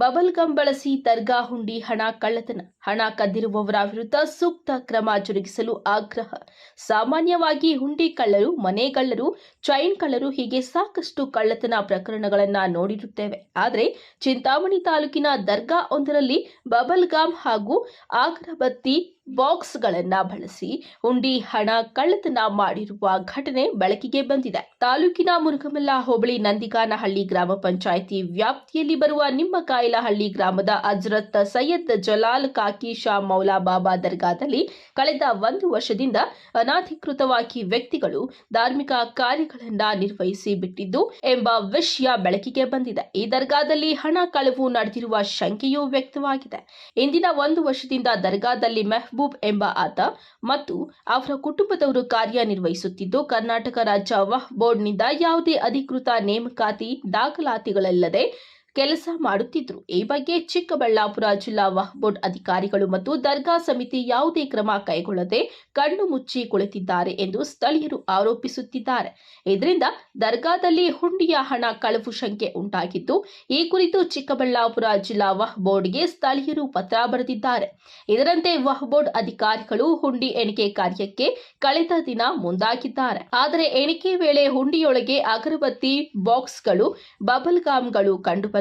Bubble gum ಬಳಸಿ ದರ್ಗಾ ಹುಂಡಿ ಹಣ ಕಳ್ಳತನ. ಹಣ ಕದ್ದಿರುವವರ ವಿರುದ್ಧ ಸೂಕ್ತ ಕ್ರಮ ಜರುಗಿಸಲು ಆಗ್ರಹ. ಸಾಮಾನ್ಯವಾಗಿ ಹುಂಡಿ ಕಳ್ಳರು, ಮನೆ ಕಳ್ಳರು, ಚೈನ್ ಕಳ್ಳರು ಹೀಗೆ ಸಾಕಷ್ಟು ಕಳ್ಳತನ ಪ್ರಕರಣಗಳನ್ನ ನೋಡಿರುತ್ತೇವೆ. ಆದರೆ ಚಿಂತಾಮಣಿ ತಾಲೂಕಿನ ದರ್ಗಾ ಒಂದರಲ್ಲಿ ಬಬಲ್ ಗಮ್ ಹಾಗೂ ಆಗ್ರಬತ್ತಿ ಬಾಕ್ಸ್ಗಳನ್ನ ಬಳಸಿ ಹುಂಡಿ ಹಣ ಕಳ್ಳತನ ಮಾಡಿರುವ ಘಟನೆ ಬೆಳಕಿಗೆ ಬಂದಿದೆ. ತಾಲೂಕಿನ ಮುರುಗಮಲ್ಲ ಹೋಬಳಿ ನಂದಿಗಾನಹಳ್ಳಿ ಗ್ರಾಮ ಪಂಚಾಯಿತಿ ವ್ಯಾಪ್ತಿಯಲ್ಲಿ ಬರುವ ನಿಮ್ಮ ಕಾಯಿಲಹಳ್ಳಿ ಗ್ರಾಮದ ಅಜ್ರತ್ ಸೈಯದ್ ಜಲಾಲ್ ಶಾ ಮೌಲಾ ಬಾಬಾ ದರ್ಗಾದಲ್ಲಿ ಕಳೆದ ಒಂದು ವರ್ಷದಿಂದ ಅನಾಧಿಕೃತವಾಗಿ ವ್ಯಕ್ತಿಗಳು ಧಾರ್ಮಿಕ ಕಾರ್ಯಗಳನ್ನು ನಿರ್ವಹಿಸಿ ಬಿಟ್ಟಿದ್ದು ಎಂಬ ವಿಷಯ ಬೆಳಕಿಗೆ ಬಂದಿದೆ. ಈ ದರ್ಗಾದಲ್ಲಿ ಹಣ ಕಳವು ನಡೆದಿರುವ ಶಂಕೆಯೂ ವ್ಯಕ್ತವಾಗಿದೆ. ಇಂದಿನ ಒಂದು ವರ್ಷದಿಂದ ದರ್ಗಾದಲ್ಲಿ ಮೆಹಬೂಬ್ ಎಂಬ ಆತ ಮತ್ತು ಅವರ ಕುಟುಂಬದವರು ಕಾರ್ಯನಿರ್ವಹಿಸುತ್ತಿದ್ದು, ಕರ್ನಾಟಕ ರಾಜ್ಯ ವಹ್ ಬೋರ್ಡ್ನಿಂದ ಯಾವುದೇ ಅಧಿಕೃತ ನೇಮಕಾತಿ ದಾಖಲಾತಿಗಳಿಲ್ಲದೆ ಕೆಲಸ ಮಾಡುತ್ತಿದ್ರು. ಈ ಬಗ್ಗೆ ಚಿಕ್ಕಬಳ್ಳಾಪುರ ಜಿಲ್ಲಾ ವಹ್ ಬೋರ್ಡ್ ಅಧಿಕಾರಿಗಳು ಮತ್ತು ದರ್ಗಾ ಸಮಿತಿ ಯಾವುದೇ ಕ್ರಮ ಕೈಗೊಳ್ಳದೆ ಕಣ್ಣು ಮುಚ್ಚಿ ಕುಳಿತಿದ್ದಾರೆ ಎಂದು ಸ್ಥಳೀಯರು ಆರೋಪಿಸುತ್ತಿದ್ದಾರೆ. ಇದರಿಂದ ದರ್ಗಾದಲ್ಲಿ ಹುಂಡಿಯ ಹಣ ಕಳವು ಶಂಕೆ ಉಂಟಾಗಿದ್ದು, ಈ ಕುರಿತು ಚಿಕ್ಕಬಳ್ಳಾಪುರ ಜಿಲ್ಲಾ ವಹ್ ಬೋರ್ಡ್ಗೆ ಸ್ಥಳೀಯರು ಪತ್ರ ಬರೆದಿದ್ದಾರೆ. ಇದರಂತೆ ವಹ್ ಬೋರ್ಡ್ ಅಧಿಕಾರಿಗಳು ಹುಂಡಿ ಎಣಿಕೆ ಕಾರ್ಯಕ್ಕೆ ಕಳೆದ ದಿನ ಮುಂದಾಗಿದ್ದಾರೆ. ಆದರೆ, ಎಣಿಕೆ ವೇಳೆ ಹುಂಡಿಯೊಳಗೆ ಅಗರಬತ್ತಿ ಬಾಕ್ಸ್ಗಳು, ಬಬಲ್ ಗಾಮ್ಗಳು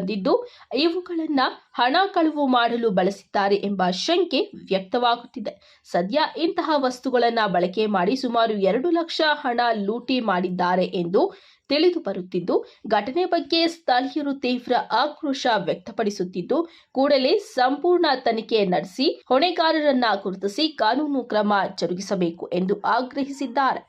ಕಂಡುಬಂದಿದ್ದು ಇವುಗಳನ್ನ ಹಣ ಕಳುವು ಮಾಡಲು ಬಳಸಿದ್ದಾರೆ ಎಂಬ ಶಂಕೆ ವ್ಯಕ್ತವಾಗುತ್ತಿದೆ. ಸದ್ಯ ಇಂತಹ ವಸ್ತುಗಳನ್ನ ಬಳಕೆ ಮಾಡಿ ಸುಮಾರು ಎರಡು ಲಕ್ಷ ಹಣ ಲೂಟಿ ಮಾಡಿದ್ದಾರೆ ಎಂದು ತಿಳಿದು ಬರುತ್ತಿದ್ದು, ಘಟನೆ ಬಗ್ಗೆ ಸ್ಥಳೀಯರು ತೀವ್ರ ಆಕ್ರೋಶ ವ್ಯಕ್ತಪಡಿಸುತ್ತಿದ್ದು, ಕೂಡಲೇ ಸಂಪೂರ್ಣ ತನಿಖೆ ನಡೆಸಿ ಹೊಣೆಗಾರರನ್ನ ಗುರುತಿಸಿ ಕಾನೂನು ಕ್ರಮ ಜರುಗಿಸಬೇಕು ಎಂದು ಆಗ್ರಹಿಸಿದ್ದಾರೆ.